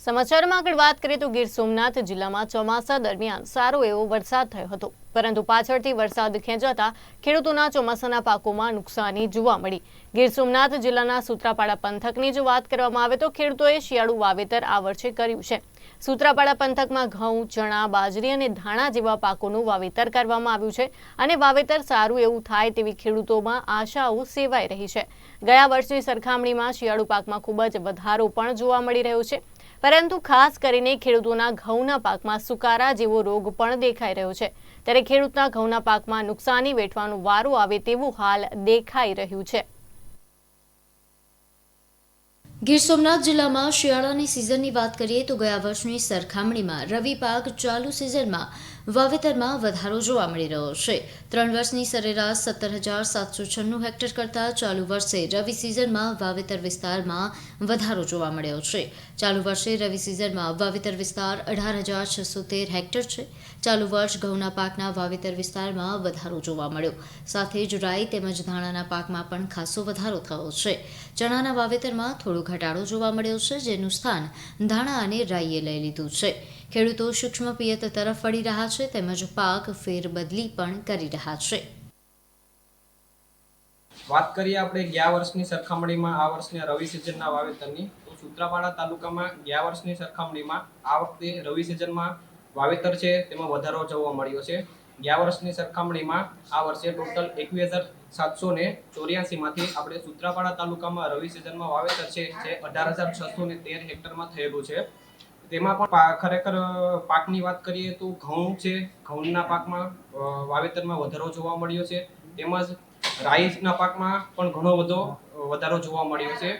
સમાચારમાં આગળ વાત કરીએ તો ગીર સોમનાથ જિલ્લામાં ચોમાસા દરમિયાન સારો એવો વરસાદ થયો હતો. પરંતુ પાછળથી વરસાદ ખેંચાતા ખેડૂતોના ચોમાસાના પાકોમાં નુકસાની જોવા મળી. ગીર સોમનાથ જિલ્લાના સુત્રાપાડા પંથકની જો વાત કરવામાં આવે તો ખેડૂતોએ શિયાળુ વાવેતર આ વર્ષે કર્યું છે. સુત્રાપાડા પંથકમાં ઘઉં, ચણા, બાજરી અને ધાણા જેવા પાકોનું વાવેતર કરવામાં આવ્યું છે અને વાવેતર સારું એવું થાય તેવી ખેડૂતોમાં આશાઓ સેવાઈ રહી છે. ગયા વર્ષની સરખામણીમાં શિયાળુ પાકમાં ખૂબ જ વધારો પણ જોવા મળી રહ્યો છે. પરંતુ ખાસ કરીને ખેડૂતોના ઘઉંના પાકમાં સુકારા જેવો રોગ પણ દેખાઈ રહ્યો છે. ત્યારે ખેડૂતના ઘઉંના પાકમાં નુકસાની વેઠવાનો વારો આવે તેવું હાલ દેખાઈ રહ્યું છે. ગીર સોમનાથ જિલ્લામાં શિયાળાની સિઝનની વાત કરીએ તો ગયા વર્ષની સરખામણીમાં રવિ પાક ચાલુ સિઝનમાં વાવેતરમાં વધારો જોવા મળી રહ્યો છે. ત્રણ વર્ષની સરેરાશ સત્તર હજાર સાતસો છન્નું હેક્ટર કરતાં ચાલુ વર્ષે રવિ સિઝનમાં વાવેતર વિસ્તારમાં વધારો જોવા મળ્યો છે. ચાલુ વર્ષે રવિ સિઝનમાં વાવેતર વિસ્તાર અઢાર હજાર છસો તેર હેક્ટર છે. ચાલુ વર્ષ ઘઉંના પાકના વાવેતર વિસ્તારમાં વધારો જોવા મળ્યો. સાથે જ રાઈ તેમજ ધાણાના પાકમાં પણ ખાસો વધારો થયો છે. ચણાના વાવેતરમાં થોડો ઘટાડો જોવા મળ્યો છે, જેનું સ્થાન ધાણા અને રાઈએ લઈ લીધું છે. ખેડૂતો સૂક્ષ્મ પિયત તરફ વળી રહ્યા છે તેમજ પાક ફેરબદલી પણ કરી રહ્યા છે. વાત કરીએ આપણે ગયા વર્ષની સરખામણીમાં, આ વર્ષની રવિ સિઝનના વાવેતરની. તો સુત્રાપાડા તાલુકામાં ગયા વર્ષની સરખામણીમાં આ વખતે રવિ સિઝનમાં વાવેતર છે, તેમાં વધારો જોવા મળ્યો છે. ગયા વર્ષની સરખામણીમાં આ વર્ષે ટોટલ એકવીસ હજાર સાતસો ને ચોર્યાસીમાંથી આપણે સુત્રાપાડા તાલુકામાં રવિ સિઝનમાં વાવેતર છે, જે અઢાર હજાર છસો ને તેર હેક્ટરમાં થયેલું છે. તેમાં પણ ખરેખર પાકની વાત કરીએ તો ઘઉં છે. ઘઉંના પાકમાં વાવેતરમાં વધારો જોવા મળ્યો છે. તેમજ રાઈસના પાકમાં પણ ઘણો બધો વધારો જોવા મળ્યો છે.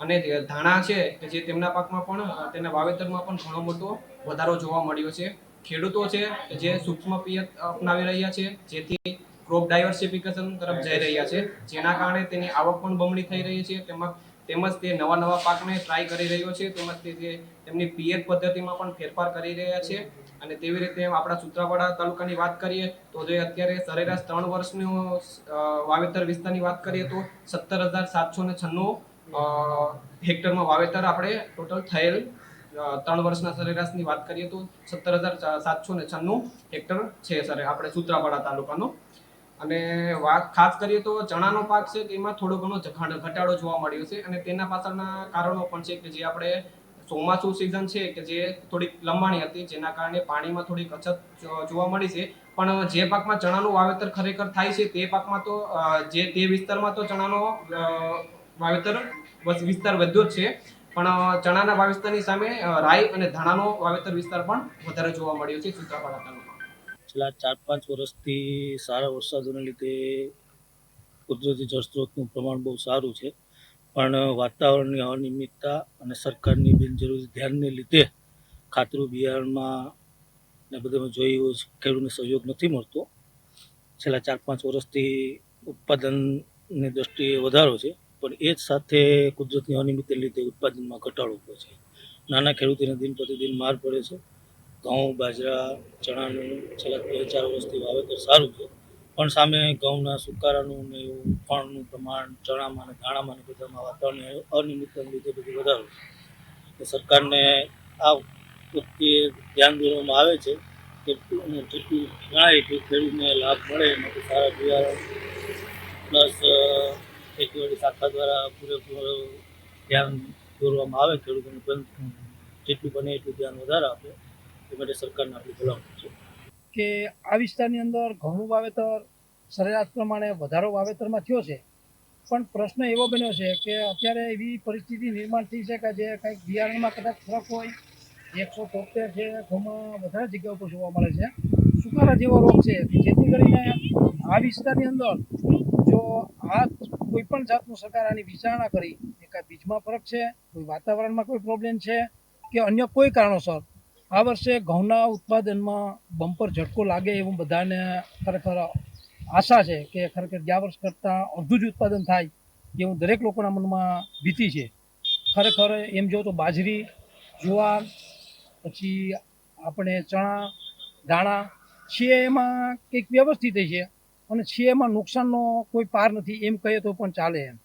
અને ધાણા છે કે જે તેમના પાકમાં પણ તેના વાવેતરમાં પણ ઘણો મોટો વધારો જોવા મળ્યો છે. ખેડૂતો છે જે સૂક્ષ્મ પિયત અપનાવી રહ્યા છે, જેથી ક્રોપ ડાયવર્સિફિકેશન તરફ જઈ રહ્યા છે. જેના કારણે તેની આવક પણ બમણી થઈ રહી છે. તેમાં તેમજ તે નવા નવા પાકને ટ્રાય કરી રહ્યો છે. તેમજ તે તેમની પિયત પદ્ધતિમાં પણ ફેરફાર કરી રહ્યા છે. અને તેવી રીતે આપણા સૂત્રાપાડા તાલુકાની વાત કરીએ તો જે અત્યારે સરેરાશ ત્રણ વર્ષનું વાવેતર વિસ્તારની વાત કરીએ તો સત્તર હજાર સાતસો ને છન્નું હેક્ટરમાં વાવેતર આપણે ટોટલ થયેલ ત્રણ વર્ષના સરેરાશની વાત કરીએ તો સત્તર હજાર સાતસો ને છન્નું હેક્ટર છે સર, આપણે સૂત્રાપાડા તાલુકાનો. અને વાત ખાસ કરીએ તો ચણાનો પાક છે તેમાં થોડો ઘણો ઘટાડો જોવા મળ્યો છે અને તેના પાછળના કારણો પણ છે કે જે આપણે ચોમાસું સિઝન છે કે જે થોડીક લંબાણી હતી, જેના કારણે પાણીમાં થોડીક અછત જોવા મળી છે. પણ જે પાકમાં ચણાનું વાવેતર ખરેખર થાય છે તે પાકમાં તો જે તે વિસ્તારમાં તો ચણાનો વાવેતર વિસ્તાર વધ્યો જ છે. પણ ચણાના વાવેતરની સામે રાઈ અને ધાણાનો વાવેતર વિસ્તાર પણ વધારે જોવા મળ્યો છે સુત્રાપાડા તાલુકામાં છેલ્લા ચાર પાંચ વર્ષથી સારા વરસાદોને લીધે કુદરતી જળસ્ત્રોતનું પ્રમાણ બહુ સારું છે. પણ વાતાવરણની અનિયમિતતા અને સરકારની બિનજરૂરી ધ્યાનને લીધે ખાતરું બિયારણમાં ને બધામાં જોઈ ખેડૂતને સહયોગ નથી મળતો. છેલ્લા ચાર પાંચ વર્ષથી ઉત્પાદનની દ્રષ્ટિએ વધારો છે, પણ એ જ સાથે કુદરતની અનિયમિત લીધે ઉત્પાદનમાં ઘટાડો થયો છે. નાના ખેડૂતોને દિન પ્રતિદિન માર પડે છે. ઘઉં, બાજરા, ચણાનું છેલ્લા બે ચાર વર્ષથી વાવેતર સારું છે. પણ સામે ઘઉંના સુકારાનું ને એવું ફળનું પ્રમાણ, ચણામાં અને ધાણામાં ને બધામાં વાતાવરણ અનિયમિતતાને લીધે બધું વધારો છે. સરકારને આ પ્રત્યે ધ્યાન દોરવામાં આવે છે કે જેટલું જણાય એટલું ખેડૂતને લાભ મળે એમાંથી સારા બિયારણ પ્લસ ખેતીવાડી શાખા દ્વારા પૂરેપૂરો ધ્યાન દોરવામાં આવે ખેડૂતોને જેટલું બને એટલું ધ્યાન વધારે આપે. માટે સરકારને આપણે છે. કે આ વિસ્તારની અંદર ઘઉંનું વાવેતર સરેરાશ પ્રમાણે વધારો વાવેતરમાં થયો છે. પણ પ્રશ્ન એવો બન્યો છે કે અત્યારે એવી પરિસ્થિતિ નિર્માણ થઈ છે કે જે કંઈક બિયારણમાં કદાચ ફરક હોય, એકસો તોતેર છે ઘઉંમાં વધારે જગ્યા ઉપર જોવા મળે છે. સુકારા જેવો રોગ છે. જેથી કરીને આ વિસ્તારની અંદર જો આ કોઈ પણ જાતનું સરકાર આની વિચારણા કરી એ કાંઈ બીજમાં ફરક છે, કોઈ વાતાવરણમાં કોઈ પ્રોબ્લેમ છે, કે અન્ય કોઈ કારણોસર આ વર્ષે ઘઉંના ઉત્પાદનમાં બમ્પર ઝટકો લાગે એવું બધાને ખરેખર આશા છે કે ખરેખર ગયા વર્ષ કરતાં અડધું જ ઉત્પાદન થાય એવું દરેક લોકોના મનમાં ભીતિ છે. ખરેખર એમ જો તો બાજરી, જુવાર, પછી આપણે ચણા દાણા છે એમાં કંઈક વ્યવસ્થિત છે અને છે એમાં નુકસાનનો કોઈ પાર નથી એમ કહીએ તો પણ ચાલે એમ.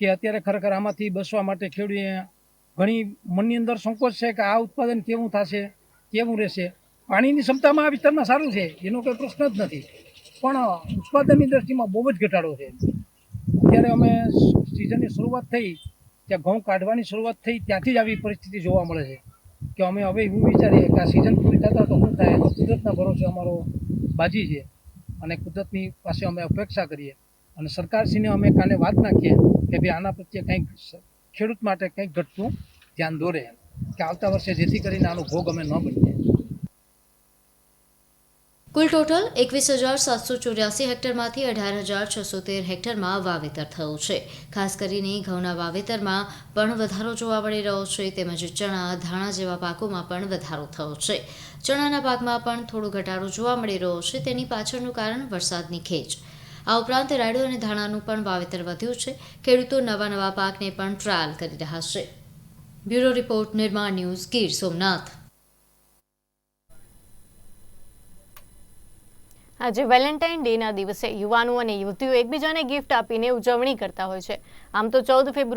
કે અત્યારે ખરેખર આમાંથી બસવા માટે ખેડૂએ ઘણી મનની અંદર સંકોચ છે કે આ ઉત્પાદન કેવું થશે, કેવું રહેશે? પાણીની ક્ષમતામાં આ વિસ્તારમાં સારું છે, એનો કોઈ પ્રશ્ન જ નથી. પણ ઉત્પાદનની દ્રષ્ટિમાં બહુ જ ઘટાડો છે. અત્યારે અમે સિઝનની શરૂઆત થઈ, ત્યાં ઘઉં કાઢવાની શરૂઆત થઈ, ત્યાંથી જ આવી પરિસ્થિતિ જોવા મળે છે. કે અમે હવે એવું વિચારીએ કે આ સિઝન પૂરી થતા તો શું થાય? કુદરતના ભરોસે અમારો બાજી છે. અને કુદરતની પાસે અમે અપેક્ષા કરીએ. અને સરકારશ્રીને અમે કાલે વાત નાખીએ કે ભાઈ આના પ્રત્યે કંઈક ખેડૂત માટે કંઈક ઘટતું ધ્યાન દોરે. કે આવતા વર્ષે જેથી કરીને આનો ભોગ અમે ન બનીએ. કુલ ટોટલ એકવીસ હજાર સાતસો ચોર્યાસી હેક્ટરમાંથી અઢાર હજાર છસો તેર હેક્ટરમાં વાવેતર થયું છે. ખાસ કરીને ઘઉંના વાવેતરમાં પણ વધારો જોવા મળી રહ્યો છે, તેમજ ચણા, ધાણા જેવા પાકોમાં પણ વધારો થયો છે. ચણાના પાકમાં પણ થોડો ઘટાડો જોવા મળી રહ્યો છે, તેની પાછળનું કારણ વરસાદની ખેંચ. આ ઉપરાંત રાયડો અને ધાણાનું પણ વાવેતર વધ્યું છે. ખેડૂતો નવા નવા પાકને પણ ટ્રાયલ કરી રહ્યા છે. Bureau report, Nirman news, Gir Somnath. આજે વેલેન્ટાઇન ડેના દિવસે યુવાનો અને યુવતીઓ એકબીજાને ગિફ્ટ આપીને ઉજવણી કરતા હોય છે. આમ તો ચૌદ ફેબ્રુઆરી